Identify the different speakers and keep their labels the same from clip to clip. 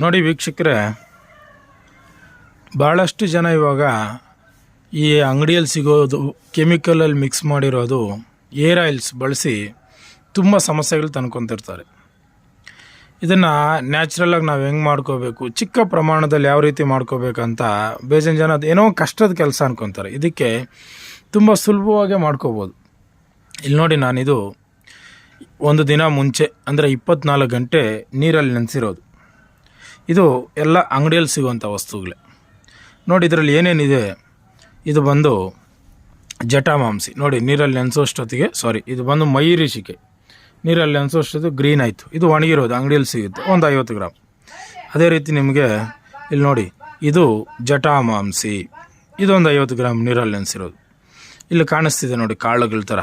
Speaker 1: ನೋಡಿ ವೀಕ್ಷಕರೇ ಭಾಳಷ್ಟು ಜನ ಇವಾಗ ಈ ಅಂಗಡಿಯಲ್ಲಿ ಸಿಗೋದು ಕೆಮಿಕಲಲ್ಲಿ ಮಿಕ್ಸ್ ಮಾಡಿರೋದು ಏರ್ ಆಯಿಲ್ಸ್ ಬಳಸಿ ತುಂಬ ಸಮಸ್ಯೆಗಳು ತಂದ್ಕೊತಿರ್ತಾರೆ. ಇದನ್ನು ನ್ಯಾಚುರಲ್ಲಾಗಿ ನಾವು ಹೆಂಗೆ ಮಾಡ್ಕೋಬೇಕು, ಚಿಕ್ಕ ಪ್ರಮಾಣದಲ್ಲಿ ಯಾವ ರೀತಿ ಮಾಡ್ಕೋಬೇಕಂತ ಬೇಜನ್ ಜನ ಅದು ಏನೋ ಕಷ್ಟದ ಕೆಲಸ ಅನ್ಕೊತಾರೆ. ಇದಕ್ಕೆ ತುಂಬ ಸುಲಭವಾಗಿ ಮಾಡ್ಕೋಬೋದು. ಇಲ್ಲಿ ನೋಡಿ ನಾನಿದು ಒಂದು ದಿನ ಮುಂಚೆ, ಅಂದರೆ ಇಪ್ಪತ್ನಾಲ್ಕು ಗಂಟೆ ನೀರಲ್ಲಿ ನೆನೆಸಿರೋದು. ಇದು ಎಲ್ಲ ಅಂಗಡಿಯಲ್ಲಿ ಸಿಗುವಂಥ ವಸ್ತುಗಳೇ. ನೋಡಿ, ಇದರಲ್ಲಿ ಏನೇನಿದೆ? ಇದು ಬಂದು ಜಟಾಮಾಂಸಿ ನೋಡಿ, ನೀರಲ್ಲಿ ನೆನೆಸೋಷ್ಟೊತ್ತಿಗೆ ಸಾರಿ ಇದು ಬಂದು ಮೈರಿಶಿಕೆ ನೀರಲ್ಲಿ ನೆನೆಸೋಷ್ಟೊತ್ತು ಗ್ರೀನ್ ಆಯಿತು. ಇದು ಒಣಗಿರೋದು, ಅಂಗಡಿಯಲ್ಲಿ ಸಿಗುತ್ತೆ. ಒಂದು ಐವತ್ತು ಗ್ರಾಮ್ ಅದೇ ರೀತಿ ನಿಮಗೆ ಇಲ್ಲಿ ನೋಡಿ, ಇದು ಜಟಾಮಾಂಸಿ ಇದೊಂದು ಐವತ್ತು ಗ್ರಾಮ್ ನೀರಲ್ಲಿ ನೆನೆಸಿರೋದು. ಇಲ್ಲಿ ಕಾಣಿಸ್ತಿದೆ ನೋಡಿ, ಕಾಳುಗಳ ಥರ.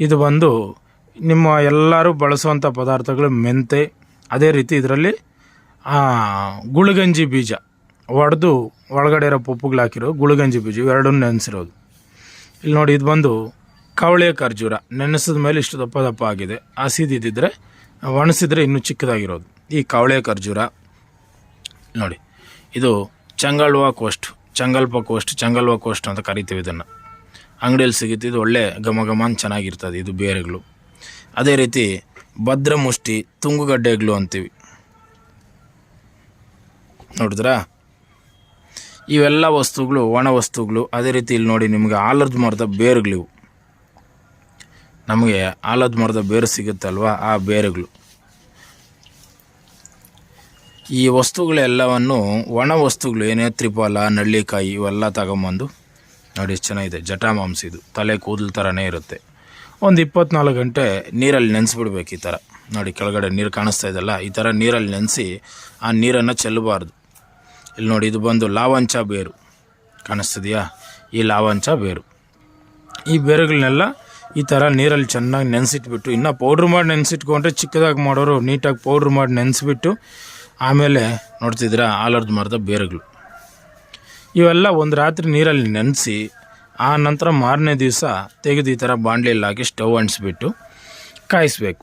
Speaker 1: ಇದು ಬಂದು ನಿಮ್ಮ ಎಲ್ಲರೂ ಬಳಸುವಂಥ ಪದಾರ್ಥಗಳು ಮೆಂತೆ. ಅದೇ ರೀತಿ ಇದರಲ್ಲಿ ಗುಳುಗಂಜಿ ಬೀಜ. ಒಡೆದು ಒಳಗಡೆ ಇರೋ ಪಪ್ಪುಗಳು ಹಾಕಿರೋ ಗುಳುಗಂಜಿ ಬೀಜ, ಇವೆರಡನ್ನು ನೆನೆಸಿರೋದು. ಇಲ್ಲಿ ನೋಡಿ, ಇದು ಬಂದು ಕವಳೆ ಖರ್ಜೂರ. ನೆನೆಸಿದ ಮೇಲೆ ಇಷ್ಟು ದಪ್ಪ ದಪ್ಪ ಆಗಿದೆ. ಹಸಿದಿದ್ದರೆ ಒಣಸಿದ್ರೆ ಇನ್ನೂ ಚಿಕ್ಕದಾಗಿರೋದು. ಈ ಕವಳೆ ಖರ್ಜೂರ, ನೋಡಿ, ಇದು Changalva coast Changalpa coast Changalva coast ಅಂತ ಕರಿತೀವಿ ಇದನ್ನು. ಅಂಗಡಿಯಲ್ಲಿ ಸಿಗುತ್ತೆ, ಇದು ಒಳ್ಳೆ ಘಮ ಘಮ ಅಂತ ಚೆನ್ನಾಗಿರ್ತದೆ, ಇದು ಬೇರೆಗಳು. ಅದೇ ರೀತಿ ಭದ್ರ ಮುಷ್ಟಿ ತುಂಗುಗಡ್ಡೆಗಳು ಅಂತೀವಿ. ನೋಡಿದ್ರಾ? ಇವೆಲ್ಲ ವಸ್ತುಗಳು, ಒಣ ವಸ್ತುಗಳು, ಅದೇ ರೀತಿ ಇಲ್ಲಿ ನೋಡಿ ನಿಮಗೆ ಆಲದ ಮರದ ಬೇರುಗಳಿವು. ನಮಗೆ ಆಲದ ಮರದ ಬೇರು ಸಿಗುತ್ತಲ್ವಾ? ಆ ಬೇರುಗಳು. ಈ ವಸ್ತುಗಳೆಲ್ಲವನ್ನು, ಒಣ ವಸ್ತುಗಳು ಏನೇ ತ್ರಿಪಾಲ ನಳ್ಳಿಕಾಯಿ ಇವೆಲ್ಲ ತಗೊಂಬಂದು, ನೋಡಿ ಎಷ್ಟು ಚೆನ್ನಾಗಿದೆ, ಜಟಾಮಾಂಸ ಇದು. ತಲೆ ಕೂದಲು ಥರನೇ ಇರುತ್ತೆ. ಒಂದು ಇಪ್ಪತ್ನಾಲ್ಕು ಗಂಟೆ ನೀರಲ್ಲಿ ನೆನೆಸ್ಬಿಡ್ಬೇಕು ಈ ಥರ. ನೋಡಿ ಕೆಳಗಡೆ ನೀರು ಕಾಣಿಸ್ತಾ ಇದೆಯಲ್ಲ, ಈ ಥರ ನೀರಲ್ಲಿ ನೆನೆಸಿ ಆ ನೀರನ್ನು ಚೆಲ್ಲಬಾರ್ದು. ಇಲ್ಲಿ ನೋಡಿ, ಇದು ಬಂದು ಲಾವಂಚ ಬೇರು. ಕಾಣಿಸ್ತಿದೆಯಾ? ಈ ಲಾವಂಚ ಬೇರು. ಈ ಬೇರುಗಳನ್ನೆಲ್ಲ ಈ ಥರ ನೀರಲ್ಲಿ ಚೆನ್ನಾಗಿ ನೆನೆಸಿಟ್ಬಿಟ್ಟು, ಇನ್ನೂ ಪೌಡ್ರ್ ಮಾಡಿ ನೆನೆಸಿಟ್ಕೊಂಡ್ರೆ ಚಿಕ್ಕದಾಗಿ ಮಾಡೋರು ನೀಟಾಗಿ ಪೌಡ್ರ್ ಮಾಡಿ ನೆನೆಸಿಬಿಟ್ಟು, ಆಮೇಲೆ ನೋಡ್ತಿದ್ರೆ ಆಲರ್ದು ಮರದ ಬೇರುಗಳು. ಇವೆಲ್ಲ ಒಂದು ರಾತ್ರಿ ನೀರಲ್ಲಿ ನೆನೆಸಿ, ಆ ನಂತರ ಮಾರನೇ ದಿವಸ ತೆಗೆದು ಈ ಥರ ಬಾಣಲೆಯಲ್ಲಿ ಹಾಕಿ ಸ್ಟವ್ ಅಂಟಿಸ್ಬಿಟ್ಟು ಕಾಯಿಸ್ಬೇಕು.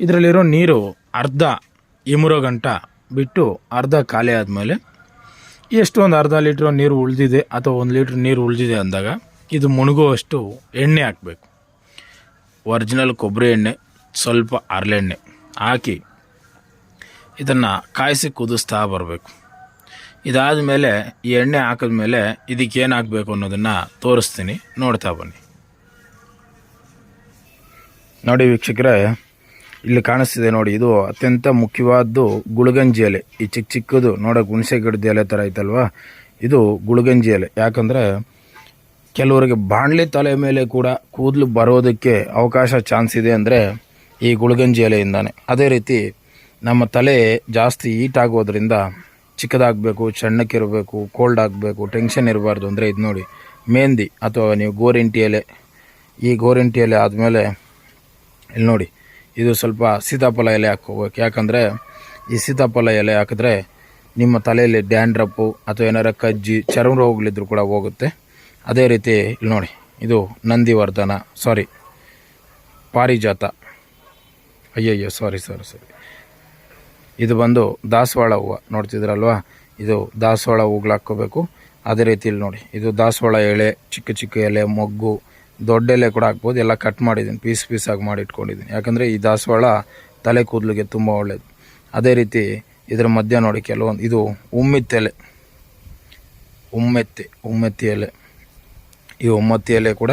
Speaker 1: ಇದರಲ್ಲಿರೋ ನೀರು ಅರ್ಧ ಇಮುರೋ ಗಂಟ ಬಿಟ್ಟು ಅರ್ಧ ಖಾಲಿ ಆದಮೇಲೆ ಎಷ್ಟು ಒಂದು ಅರ್ಧ ಲೀಟ್ರ್ ನೀರು ಉಳಿದಿದೆ ಅಥವಾ ಒಂದು ಲೀಟ್ರ್ ನೀರು ಉಳಿದಿದೆ ಅಂದಾಗ ಇದು ಮುಣುಗುವಷ್ಟು ಎಣ್ಣೆ ಹಾಕಬೇಕು. ಒರಿಜಿನಲ್ ಕೊಬ್ಬರಿ ಎಣ್ಣೆ, ಸ್ವಲ್ಪ ಹರಳೆಣ್ಣೆ ಹಾಕಿ ಇದನ್ನು ಕಾಯಿಸಿ ಕುದಿಸ್ತಾ ಬರಬೇಕು. ಇದಾದ ಮೇಲೆ ಈ ಎಣ್ಣೆ ಹಾಕಿದ ಮೇಲೆ ಇದಕ್ಕೆ ಏನು ಹಾಕಬೇಕು ಅನ್ನೋದನ್ನು ತೋರಿಸ್ತೀನಿ. ನೋಡ್ತಾ ಬನ್ನಿ. ನೋಡಿ ವೀಕ್ಷಕರೇ ಇಲ್ಲಿ ಕಾಣಿಸ್ತಿದೆ ನೋಡಿ, ಇದು ಅತ್ಯಂತ ಮುಖ್ಯವಾದ್ದು ಗುಳಗಂಜಿ ಎಲೆ. ಈ ಚಿಕ್ಕ ಚಿಕ್ಕದು ನೋಡೋಕೆ ಹುಣಸೆ ಗಿಡದ ಎಲೆ ಥರ ಐತಲ್ವಾ? ಇದು ಗುಳಗಂಜಿ ಎಲೆ. ಯಾಕಂದರೆ ಕೆಲವರಿಗೆ ಬಾಣಲೆ ತಲೆ ಮೇಲೆ ಕೂಡ ಕೂದಲು ಬರೋದಕ್ಕೆ ಅವಕಾಶ ಚಾನ್ಸ್ ಇದೆ ಅಂದರೆ ಈ ಗುಳಗಂಜಿ ಎಲೆಯಿಂದಾನೆ. ಅದೇ ರೀತಿ ನಮ್ಮ ತಲೆ ಜಾಸ್ತಿ ಈಟ್ ಆಗೋದ್ರಿಂದ ಚಿಕ್ಕದಾಗಬೇಕು, ಸಣ್ಣಕ್ಕಿರಬೇಕು ಕೋಲ್ಡ್ ಆಗಬೇಕು ಟೆನ್ಷನ್ ಇರಬಾರ್ದು ಅಂದರೆ ಇದು ನೋಡಿ ಮೆಹಂದಿ ಅಥವಾ ನೀವು ಗೋರಿಂಟಿ ಎಲೆ. ಈ ಗೋರಿಂಟಿ ಎಲೆ ಆದಮೇಲೆ ಇಲ್ಲಿ ನೋಡಿ ಇದು ಸ್ವಲ್ಪ ಸೀತಾಫಲ ಎಲೆ ಹಾಕೋಬೇಕು. ಯಾಕಂದರೆ ಈ ಸೀತಾಫಲ ಎಲೆ ಹಾಕಿದ್ರೆ ನಿಮ್ಮ ತಲೆಯಲ್ಲಿ ಡ್ಯಾಂಡ್ರಪ್ಪು ಅಥವಾ ಏನಾರ ಕಜ್ಜಿ, ಚರ್ಮ ರೋಗಗಳಿದ್ರು ಕೂಡ ಹೋಗುತ್ತೆ. ಅದೇ ರೀತಿ ಇಲ್ಲಿ ನೋಡಿ, ಇದು ನಂದಿವರ್ಧನ ಸಾರಿ ಪಾರಿಜಾತ. ಅಯ್ಯಯ್ಯೋ ಸಾರಿ ಸಾರಿ ಸಾರಿ ಇದು ಬಂದು ದಾಸವಾಳ ಹೂವು, ನೋಡ್ತಿದ್ರಲ್ವಾ? ಇದು ದಾಸವಾಳ ಹೂಗಳು ಹಾಕ್ಕೋಬೇಕು. ಅದೇ ರೀತಿ ಇಲ್ಲಿ ನೋಡಿ, ಇದು ದಾಸವಾಳ ಎಳೆ ಚಿಕ್ಕ ಚಿಕ್ಕ ಎಲೆ, ಮೊಗ್ಗು ದೊಡ್ಡ ಎಲೆ ಕೂಡ ಹಾಕ್ಬೋದು. ಎಲ್ಲ ಕಟ್ ಮಾಡಿದ್ದೀನಿ. ಪೀಸ್ ಪೀಸಾಗಿ ಮಾಡಿ ಇಟ್ಕೊಂಡಿದ್ದೀನಿ. ಯಾಕಂದರೆ ಈ ದಾಸವಾಳ ತಲೆ ಕೂದಲಿಗೆ ತುಂಬ ಒಳ್ಳೇದು. ಅದೇ ರೀತಿ ಇದರ ಮಧ್ಯ ನೋಡಿ ಕೆಲವೊಂದು, ಇದು ಉಮ್ಮಿತ್ತ ಎಲೆ. ಉಮ್ಮೆತ್ತಿ ಉಮ್ಮೆತ್ತಿ ಎಲೆ. ಈ ಉಮ್ಮತ್ತಿ ಎಲೆ ಕೂಡ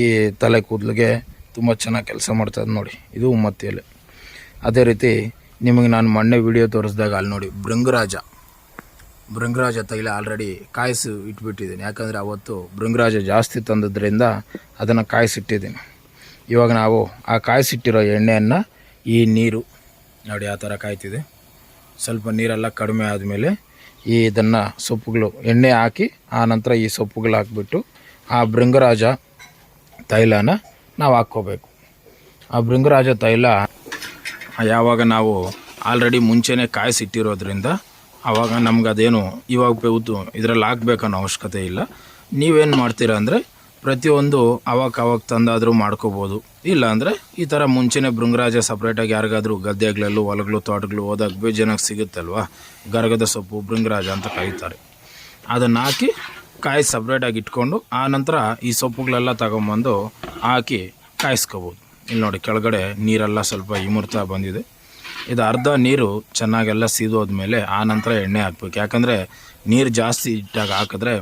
Speaker 1: ಈ ತಲೆ ಕೂದಲಿಗೆ ತುಂಬ ಚೆನ್ನಾಗಿ ಕೆಲಸ ಮಾಡ್ತದೆ ನೋಡಿ. ಇದು ಉಮ್ಮತ್ತಿ ಎಲೆ. ಅದೇ ರೀತಿ ನಿಮಗೆ ನಾನು ಮೊನ್ನೆ ವಿಡಿಯೋ ತೋರಿಸಿದಾಗ ಅಲ್ಲಿ ನೋಡಿ, ಭೃಂಗರಾಜ. ಭೃಂಗರಾಜ ತೈಲ ಆಲ್ರೆಡಿ ಕಾಯಿಸಿ ಇಟ್ಬಿಟ್ಟಿದ್ದೀನಿ. ಯಾಕಂದರೆ ಅವತ್ತು ಭೃಂಗರಾಜ ಜಾಸ್ತಿ ತಂದದ್ರಿಂದ ಅದನ್ನು ಕಾಯಿಸಿಟ್ಟಿದ್ದೀನಿ. ಇವಾಗ ನಾವು ಆ ಕಾಯಿಸಿಟ್ಟಿರೋ ಎಣ್ಣೆಯನ್ನು ಈ ನೀರು ನೋಡಿ ಆ ಥರ ಕಾಯ್ತಿದೆ. ಸ್ವಲ್ಪ ನೀರೆಲ್ಲ ಕಡಿಮೆ ಆದಮೇಲೆ ಈ ಇದನ್ನು ಸೊಪ್ಪುಗಳು, ಎಣ್ಣೆ ಹಾಕಿ ಆ ನಂತರ ಈ ಸೊಪ್ಪುಗಳು ಹಾಕ್ಬಿಟ್ಟು ಆ ಭೃಂಗರಾಜ ತೈಲನ ನಾವು ಹಾಕ್ಕೋಬೇಕು. ಆ ಭೃಂಗರಾಜ ತೈಲ ಯಾವಾಗ ನಾವು ಆಲ್ರೆಡಿ ಮುಂಚೆನೇ ಕಾಯಿಸಿಟ್ಟಿರೋದ್ರಿಂದ ಆವಾಗ ನಮ್ಗೆ ಅದೇನು ಇವಾಗ ಬೆವ್ದು ಇದರಲ್ಲಿ ಹಾಕ್ಬೇಕನ್ನೋ ಅವಶ್ಯಕತೆ ಇಲ್ಲ. ನೀವೇನು ಮಾಡ್ತೀರಾ ಅಂದರೆ ಪ್ರತಿಯೊಂದು ಅವಾಗ ಅವಾಗ ತಂದಾದರೂ ಮಾಡ್ಕೋಬೋದು. ಇಲ್ಲ ಅಂದರೆ ಈ ಥರ ಮುಂಚೆನೇ ಭೃಂಗರಾಜ ಸಪ್ರೇಟಾಗಿ ಯಾರಿಗಾದರೂ ಗದ್ದೆಗಳಲ್ಲೂ, ಹೊಲಗಳು, ತೋಟಗಳು ಹೋದಾಗ ಬೇಜನಾಗಿ ಸಿಗುತ್ತಲ್ವಾ? ಗರಗದ ಸೊಪ್ಪು, ಭೃಂಗರಾಜ ಅಂತ ಕರೀತಾರೆ. ಅದನ್ನು ಹಾಕಿ ಕಾಯಿ ಸಪ್ರೇಟಾಗಿ ಇಟ್ಕೊಂಡು ಆ ನಂತರ ಈ ಸೊಪ್ಪುಗಳೆಲ್ಲ ತಗೊಂಬಂದು ಹಾಕಿ ಕಾಯಿಸ್ಕೋಬೋದು. ಇಲ್ಲಿ ನೋಡಿ ಕೆಳಗಡೆ ನೀರೆಲ್ಲ ಸ್ವಲ್ಪ ಇಮುರ್ತಾ ಬಂದಿದೆ. ಇದು ಅರ್ಧ ನೀರು ಚೆನ್ನಾಗೆಲ್ಲ ಸೀದೋದ್ಮೇಲೆ ಆ ನಂತರ ಎಣ್ಣೆ ಹಾಕ್ಬೇಕು. ಯಾಕಂದರೆ ನೀರು ಜಾಸ್ತಿ ಇಟ್ಟಾಗ ಹಾಕಿದ್ರೆ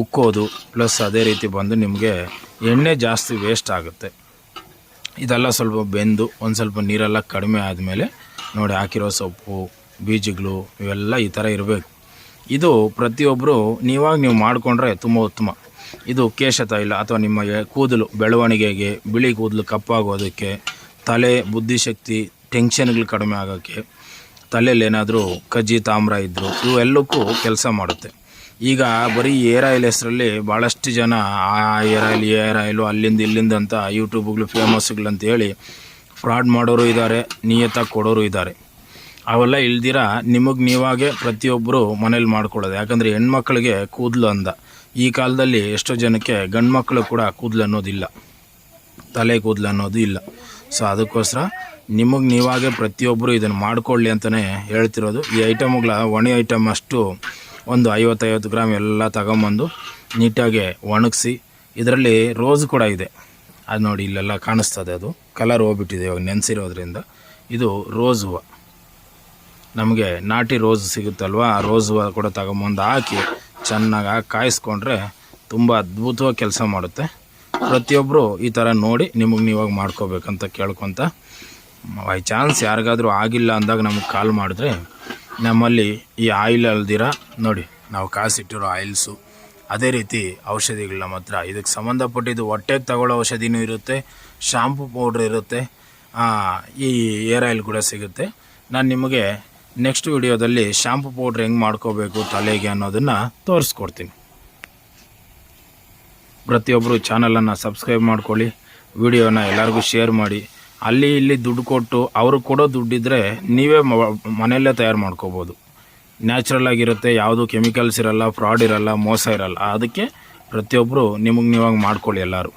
Speaker 1: ಉಕ್ಕೋದು ಪ್ಲಸ್ ಅದೇ ರೀತಿ ಬಂದು ನಿಮಗೆ ಎಣ್ಣೆ ಜಾಸ್ತಿ ವೇಸ್ಟ್ ಆಗುತ್ತೆ. ಇದೆಲ್ಲ ಸ್ವಲ್ಪ ಬೆಂದು ಒಂದು ಸ್ವಲ್ಪ ನೀರೆಲ್ಲ ಕಡಿಮೆ ಆದಮೇಲೆ ನೋಡಿ ಹಾಕಿರೋ ಸೊಪ್ಪು, ಬೀಜಗಳು ಇವೆಲ್ಲ ಈ ಥರ ಇರಬೇಕು. ಇದು ಪ್ರತಿಯೊಬ್ಬರು ನೀವಾಗ ನೀವು ಮಾಡಿಕೊಂಡ್ರೆ ತುಂಬ ಉತ್ತಮ. ಇದು ಕೇಶ ತೈಲ ಅಥವಾ ನಿಮ್ಮ ಕೂದಲು, ಬೆಳವಣಿಗೆಗೆ, ಬಿಳಿ ಕೂದಲು ಕಪ್ಪಾಗೋದಕ್ಕೆ, ತಲೆ, ಬುದ್ಧಿಶಕ್ತಿ ಟೆನ್ಷನ್ಗಳು ಕಡಿಮೆ ಆಗೋಕ್ಕೆ ತಲೆಯಲ್ಲಿ ಏನಾದರೂ ಕಜ್ಜಿ, ತಾಮ್ರ ಇದ್ದರು ಇವೆಲ್ಲಕ್ಕೂ ಕೆಲಸ ಮಾಡುತ್ತೆ. ಈಗ ಬರೀ ಏರ್ ಆಯಿಲ್ ಹೆಸರಲ್ಲಿ ಭಾಳಷ್ಟು ಜನ ಆ ಏರ್ ಆಯಿಲ್, ಏರ್ ಆಯಿಲು ಅಲ್ಲಿಂದ ಇಲ್ಲಿಂದ ಅಂತ ಯೂಟ್ಯೂಬ್ಗಳು ಫೇಮಸ್ಗಳು ಅಂತ ಹೇಳಿ ಫ್ರಾಡ್ ಮಾಡೋರು ಇದ್ದಾರೆ ನಿಯತ್ತಾಗಿ ಕೊಡೋರು ಇದ್ದಾರೆ. ಅವೆಲ್ಲ ಇಲ್ದಿರ ನಿಮಗೆ ನೀವಾಗೆ ಪ್ರತಿಯೊಬ್ಬರು ಮನೇಲಿ ಮಾಡ್ಕೊಳ್ಳೋದು. ಯಾಕಂದರೆ ಹೆಣ್ಮಕ್ಳಿಗೆ ಕೂದಲು ಅಂದ. ಈ ಕಾಲದಲ್ಲಿ ಎಷ್ಟೋ ಜನಕ್ಕೆ ಗಂಡು ಮಕ್ಕಳು ಕೂಡ ಕೂದಲು ಅನ್ನೋದಿಲ್ಲ. ತಲೆ ಕೂದಲು ಅನ್ನೋದು ಇಲ್ಲ. ಸೊ ಅದಕ್ಕೋಸ್ಕರ ನಿಮಗೆ ನೀವಾಗೆ ಪ್ರತಿಯೊಬ್ಬರು ಇದನ್ನು ಮಾಡಿಕೊಳ್ಳಿ ಅಂತಲೇ ಹೇಳ್ತಿರೋದು. ಈ ಐಟಮ್ಗಳ ಒಣ ಐಟಮ್ ಅಷ್ಟು ಒಂದು ಐವತ್ತೈವತ್ತು ಗ್ರಾಮ್ ಎಲ್ಲ ತಗೊಂಬಂದು ನೀಟಾಗಿ ಒಣಗಿಸಿ, ಇದರಲ್ಲಿ ರೋಸ್ ಕೂಡ ಇದೆ. ಅದು ನೋಡಿ ಇಲ್ಲೆಲ್ಲ ಕಾಣಿಸ್ತದೆ ಅದು. ಕಲರ್ ಹೋಗ್ಬಿಟ್ಟಿದೆ ಇವಾಗ ನೆನೆಸಿರೋದ್ರಿಂದ. ಇದು ರೋಸ್ ಹೂವು. ನಮಗೆ ನಾಟಿ ರೋಸ್ ಸಿಗುತ್ತಲ್ವ? ಆ ರೋಸ್ ಹೂವು ಕೂಡ ತಗೊಂಬಂದು ಹಾಕಿ ಚೆನ್ನಾಗಿ ಹಾಕಿ ಕಾಯಿಸ್ಕೊಂಡ್ರೆ ತುಂಬ ಅದ್ಭುತವಾಗಿ ಕೆಲಸ ಮಾಡುತ್ತೆ. ಪ್ರತಿಯೊಬ್ಬರು ಈ ಥರ ನೋಡಿ ನಿಮಗೆ ನೀವಾಗ ಮಾಡ್ಕೋಬೇಕಂತ ಕೇಳ್ಕೊತ, ಬೈ ಚಾನ್ಸ್ ಯಾರಿಗಾದರೂ ಆಗಿಲ್ಲ ಅಂದಾಗ ನಮಗೆ ಕಾಲ್ ಮಾಡಿದ್ರೆ ನಮ್ಮಲ್ಲಿ ಈ ಆಯಿಲ್ ಅಲ್ದಿರ ನೋಡಿ, ನಾವು ಕಾಸಿಟ್ಟಿರೋ ಆಯಿಲ್ಸು. ಅದೇ ರೀತಿ ಔಷಧಿಗಳು ನಮ್ಮ ಇದಕ್ಕೆ ಸಂಬಂಧಪಟ್ಟಿದ್ದು ಹೊಟ್ಟೆಗೆ ತಗೊಳ್ಳೋ ಔಷಧಿನೂ ಇರುತ್ತೆ, ಶಾಂಪು ಪೌಡ್ರ್ ಇರುತ್ತೆ ಈ ಏರ್ ಆಯಿಲ್ ಕೂಡ ಸಿಗುತ್ತೆ. ನಾನು ನಿಮಗೆ ನೆಕ್ಸ್ಟ್ ವಿಡಿಯೋದಲ್ಲಿ ಶಾಂಪು ಪೌಡ್ರ್ ಹೆಂಗೆ ಮಾಡ್ಕೋಬೇಕು, ತಲೆಗೆ ಅನ್ನೋದನ್ನು ತೋರಿಸ್ಕೊಡ್ತೀನಿ. ಪ್ರತಿಯೊಬ್ಬರು ಚಾನಲನ್ನು ಸಬ್ಸ್ಕ್ರೈಬ್ ಮಾಡ್ಕೊಳ್ಳಿ ವಿಡಿಯೋನ ಎಲ್ಲರಿಗೂ ಶೇರ್ ಮಾಡಿ. ಅಲ್ಲಿ ಇಲ್ಲಿ ದುಡ್ಡು ಕೊಟ್ಟು ಅವರು ಕೊಡೋ ದುಡ್ಡಿದ್ದರೆ ನೀವೇ ಮನೆಯಲ್ಲೇ ತಯಾರು ಮಾಡ್ಕೋಬೋದು. ನ್ಯಾಚುರಲ್ ಆಗಿರುತ್ತೆ, ಯಾವುದು ಕೆಮಿಕಲ್ಸ್ ಇರಲ್ಲ ಫ್ರಾಡ್ ಇರಲ್ಲ, ಮೋಸ ಇರಲ್ಲ. ಅದಕ್ಕೆ ಪ್ರತಿಯೊಬ್ಬರು ನಿಮಗೆ ನೀವಾಗ ಮಾಡ್ಕೊಳ್ಳಿ ಎಲ್ಲರೂ.